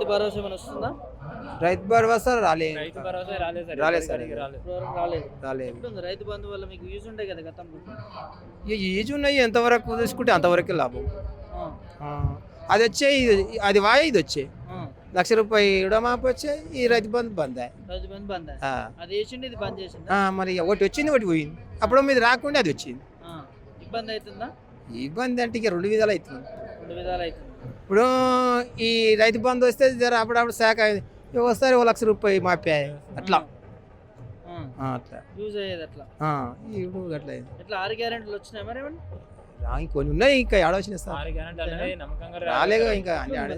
రైతు భరోసా ఏమైనా వస్తుందా? రైతు భరోసా రాలే రైతు భరోసా రాలేదు సార్ రాలేదు సార్. రాలేదు. రాలేదు. రాలేదు. ఎట్లుంది? రైతు బంధు వల్ల మీకు యూజ్ ఉంటాయి కదా గతంలో? ఇక ఏజ్ ఉన్నాయి ఎంతవరకు తీసుకుంటే అంతవరకు లాభం. ఆ, ఆ, అది వచ్చే ఇది అది వాయ ఇది వచ్చే. ఆ. లక్ష రూపాయి రుణమాపి వచ్చే ఈ రైతు బంధు బంద్ రైతు బంధు బంద్ ఆ. అది వేసిండి ఇది బంద్ చేసింది ఆ, మరి ఒకటి వచ్చింది ఒకటి పోయింది. అప్పుడు మీద రాకుండా అది వచ్చింది. ఇబ్బంది అవుతుందా? ఇబ్బంది అంటే ఇక రెండు విధాలు అవుతుంది. రెండు విధాలు అవుతుంది. ఇప్పుడు ఈ రైతు బంధు వస్తే జర అప్పుడప్పుడు శాఖ వస్తారు ఓ లక్ష రూపాయి మాపే అట్లా. అట్లా. యూజ్ అయ్యేది అట్లా. ఆ, ఇప్పుడు అట్లా అయింది. ఇట్లా ఆరు గ్యారెంటీలు వచ్చినాయి మరి ఏమన్నా? రా, ఇంకొన్ని ఉన్నాయి ఇంకా ఏడవచ్చిన సార్? ఆరు గ్యారెంటీ అనేది నమ్మకంగా రాలేగా ఇంకా ఆడ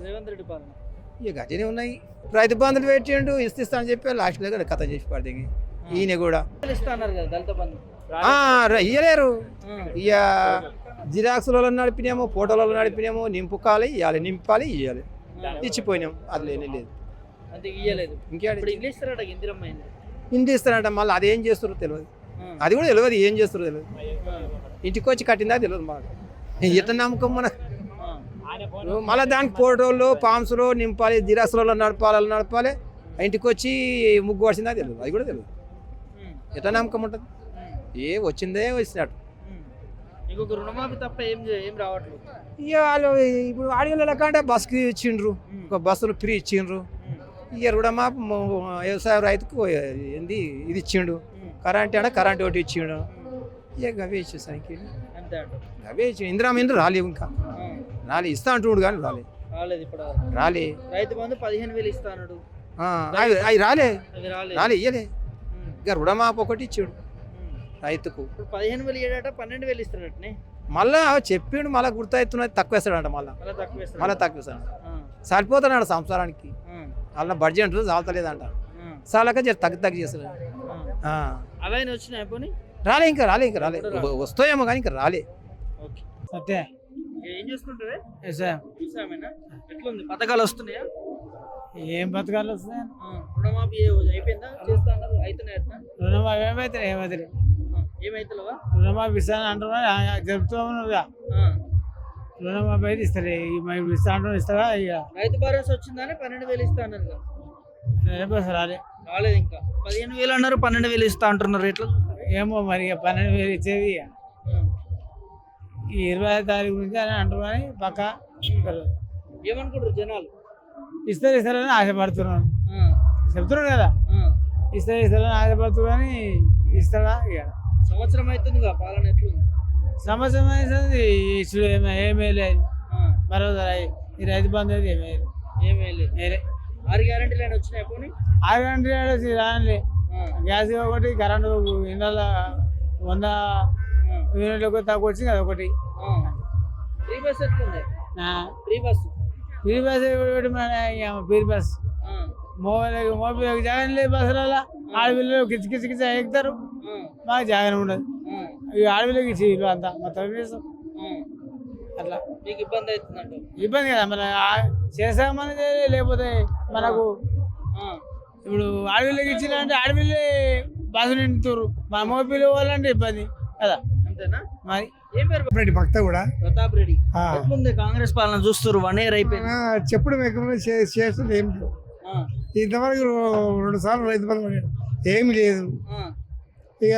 ఇక గట్టినే ఉన్నాయి. రైతు బంధులు పెట్టిండు ఇస్తా అని చెప్పి లాస్ట్ దగ్గర కథ చేసి పడింది. ఈయన కూడా. ఇయ్యలేరు. ఇక జిరాక్స్లలో నడిపినాము ఫోటోలలో నడిపినాము నింపుకాలి ఇవ్వాలి నింపాలి ఇవ్వాలి. ఇచ్చిపోయినాం అది లేనే లేదు. ఇంటి ఇస్తారంట మళ్ళీ అది ఏం చేస్తారో తెలియదు అది కూడా తెలియదు ఏం చేస్తారో తెలియదు ఇంటికి వచ్చి కట్టిందా తెలియదు మాకు. ఎట్లా నమ్మకం మన? మళ్ళీ దానికి ఫోటోలు పామ్స్లో నింపాలి జిరాక్స్లలో నడపాలి నడపాలి. ఇంటికి వచ్చి ముగ్గు వచ్చిందా తెలియదు అది కూడా తెలియదు ఎట్లా నమ్మకం ఉంటుంది? ఏ వచ్చిందే వచ్చినట్టు. ఇంకొక రుణమాఫీ తప్ప ఏం ఏం రావట్లేదు. ఇక వాళ్ళు ఇప్పుడు ఆడియోలో లెక్క అంటే బస్కి ఇచ్చిండ్రు. ఒక బస్సులు ఫ్రీ ఇచ్చిండ్రు. ఇక మా వ్యవసాయ రైతుకు ఏంది? ఇది ఇచ్చిండు. కరెంట్ అంటే కరెంట్ ఒకటి ఇచ్చిండు. ఇక అంతే అంట. గవే ఇచ్చి ఇందిరా ఇంద్ర రాలేవు ఇంకా. రాలే ఇస్తా అంటున్నాడు కానీ రాలే. రాలేదు ఇప్పుడు రాలే. రైతు బంధు పదిహేను వేలు ఇస్తాడు ఆ, అవి అవి రాలే. రాలే. ఇయ్యలే. ఇక రుణమాప ఒకటి ఇచ్చాడు. రైతుకు. ఇప్పుడు పదిహేను వేలు ఇయ్యాడట పన్నెండు వేలు ఇస్తాడటనే మళ్ళా చెప్పిండు మళ్ళీ గుర్తవుతున్నది తక్కువ వేస్తాడంట మళ్ళీ. మళ్ళీ తక్కువ ఇస్తాడు మళ్ళీ తక్కువ వేస్తాడు సరిపోతున్నాడు ఆ, వాళ్ళ బడ్జెట్ చాలతలేదంట ఆ, చాలక జర తగ్గు తగ్గు చేస్తాడు ఆ. అవైనా వచ్చినాయి పోనీ? రాలే ఇంకా రాలే ఇంకా రాలే. వ- వస్తాయేమో కానీ ఇంకా రాలే. ఓకే. సత్య. ఏం చూసామేనా? ఎట్లుంది? పథకాలు వస్తున్నాయా? ఏం బతకాలు వస్తాయి ఆ, రుణమాఫీ ఏ- అయిపోయిందా? చేస్తా అన్నారు ఏమైతే ఏమైతలేవా? రుణమాఫీ ఇస్తాను అంటున్నా చెప్తూ రుణమాఫీ అయితే ఇస్తారు ఇస్తా అంటున్నా ఇస్తారా ఇక రైతు భరోసా వచ్చిందని పన్నెండు వేలు ఇస్తా అన్నారు. రేపు రాలే. రాలేదు ఇంకా. పదిహేను వేలు అన్నారు పన్నెండు వేలు ఇస్తా అంటున్నారు ఎట్లా ఏమో మరి ఇక పన్నెండు వేలు ఇచ్చేది. ఈ ఇరవై తారీఖు నుంచి అని అంటున్నారని పక్క ఇస్తారు. ఏమనుకుంటారు జనాలు? ఇస్తారు ఇస్తారని ఆశపడుతున్నాను. ఆ, చెప్తున్నాడు కదా. ఇస్తారు ఇస్తారని ఆశపడుతున్నారని ఇస్తాడా? ఇక సంవత్సరం అవుతుందిగా పాలన ఎట్లుంది? సంవత్సరం అయితే ఇచ్చుడు ఏమీ ఏమీ లేదు ఆ, మరో ఈ రైతు బంధు అయితే ఏమీ లేదు ఏమీ లేదు వేరే ఆరు గ్యారెంటీలు అయినా వచ్చినాయి పోనీ? ఆరు గంటలు రానులే. ఆ, గ్యాస్ ఒకటి కరెంటు ఇండ్ల వంద యూనిట్లకు తక్కువ వచ్చింది అది ఒకటి. ఫ్రీ బస్ ఎట్లుంది? Free bus free bus free bus. ఆ, మోబాయిల్ మోబాయిల్ జాగన్ లేదు బస్సులలో ఆడపిల్లలు కిచ్ కిచ్ కిచ్ ఎక్కుతారు మాకు జాగన్ ఉండదు. ఈ ఆడపిల్లకి ఇచ్చి ఇల్లు అంతా. మొత్తం చేస్తాం. ఆ. అట్లా. మీకు ఇబ్బంది అవుతుందంట ఇబ్బంది కదా. మన చేసామని లేకపోతే మనకు ఇప్పుడు ఆడపిల్లకి ఇచ్చినంటే ఆడపిల్లే బస్సు నిండుతారు మన మోపిల్లి వాళ్ళంటే ఇబ్బంది కదా. అంతేనా? మరి ఏం పేరు రెడ్డి భక్త కూడా. ప్రతాప్ రెడ్డి. ఎట్లుంది కాంగ్రెస్ పాలన? చూస్తారు వన్ ఇయర్ అయిపోయింది. చెప్పుడు ఎక్కువ చేస్తుంది ఏం ఇంతవరకు రెండు సార్లు రైతు బంధు ఏమి లేదు. ఇక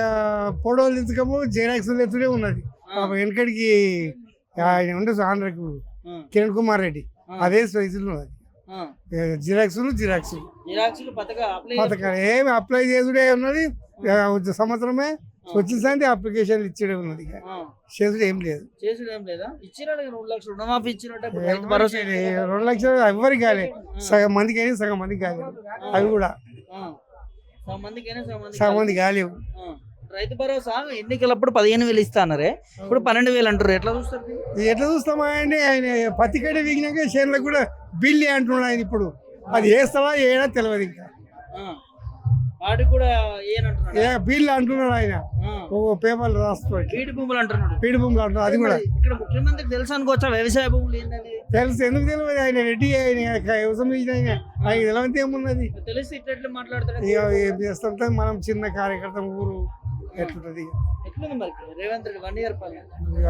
ఫోటోలు ఎత్తుకము జెరాక్స్ ఎత్తుడే ఉన్నది. వెనకడికి ఆయన ఉండే ఆంధ్రకు కిరణ్ కుమార్ రెడ్డి. అదే సైజులో ఉన్నది. జిరాక్సులు జిరాక్స్ జిరాక్స్లు పథకాలు ఏమి అప్లై చేసుడే ఉన్నది. సంవత్సరమే వచ్చిన సంది అప్లికేషన్ ఇచ్చడే ఉన్నది చేసుడు ఏం లేదు. రెండు లక్షలు ఎవరికి లేదు. రెండు లక్షలు ఎవరికి కాలే. సగం మందికి అయినా సగం మందికి కాలేదు అవి కూడా. కాలేవు. రైతు భరోసా ఎన్నికలప్పుడు పదిహేను వేలు ఇస్తా అన్నారే ఇప్పుడు పన్నెండు వేలు అంటారు ఎట్లా చూస్తారు ఎట్లా చూస్తామా అండి ఆయన పత్తి కట్ట వీగినాక చేనులకు కూడా బిల్లి అంటున్నాడు ఆయన ఇప్పుడు. అది వేస్తావా ఏడా తెలియదు ఇంకా. వాటికి కూడా ఏ బిల్లు అంటున్నాడు ఆయన. పేపర్లు రాస్తున్నాడు. బీడి భూములు అంటున్నాడు. పీడి భూములు అంటున్నాడు. అది కూడా. ఇక్కడ ముఖ్యమంత్రికి తెలుసు అనుకోవచ్చా? వ్యవసాయ భూములు తెలుసు. ఎందుకు తెలియదు ఆయన? రెడ్డి ఆయన వ్యవసాయం ఆయన. ఆయన ఏమున్నది? తెలిసి ఇట్లా మాట్లాడతాడు. ఏం మనం చిన్న కార్యకర్త ఊరు ఎట్లుంటది రేవంత్ రెడ్డి వన్ ఇయర్ పాలన?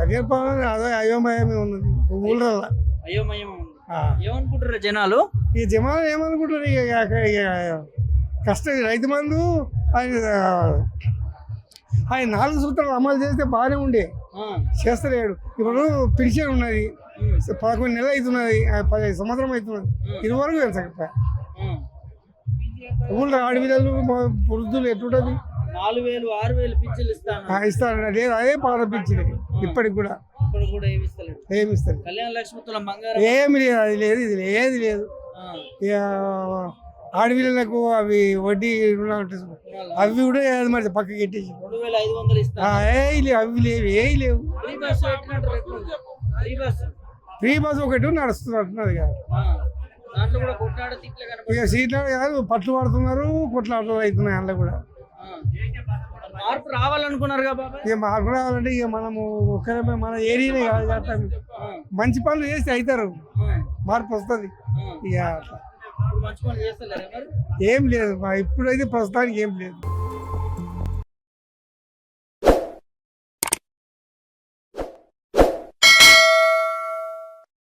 అదే పాలన అదే అయోమయమే ఉన్నది ఊళ్ళో అయోమయం. ఏమనుకుంటారు జనాలు? ఈ జమాలు ఏమనుకుంటారు కష్టం రైతు మందు ఆయన ఆయన నాలుగు సూత్రాలు అమలు చేస్తే బాగానే ఉండే. చేస్తలేడు. ఇప్పుడు పెన్షన్ ఉన్నది. పదకొండు నెలలు అవుతున్నది. పదిహేను సంవత్సరం అవుతున్నది. ఇది వరకు ఆ. ఊళ్ళో ఆడపిల్లలు వృద్ధులు ఎట్లుంటది? నాలుగు వేలు ఆరు వేలు పిచ్చిలు ఇస్తాను? లేదు అదే పాత పిచ్చింది ఇప్పటికి కూడా. ఏమి ఇస్తారు కళ్యాణ లక్ష్మి ఏమి లేదు అది లేదు ఇది లేదు. ఏది లేదు ఆడపిల్లలకు అవి వడ్డీ. అవి కూడా మరి పక్కకి ఇస్తాను ఏ లేవు అవి లేవు ఏ లేవు. ఫ్రీ బస్ ఒకటి నడుస్తుంది అంటున్నది కాదు ఇక సీట్లు కాదు పట్లు పడుతున్నారు కొట్లాటలు అవుతున్నాయి అందులో కూడా. మార్పు రావాలనుకున్నారు ఇక మార్పు రావాలంటే ఇక మనము ఒక్కరే మన ఏరియానే కాదు మంచి పనులు చేస్తే అవుతారు. మార్పు వస్తుంది. ఇక ఏం లేదు ఇప్పుడైతే ప్రస్తుతానికి ఏం లేదు.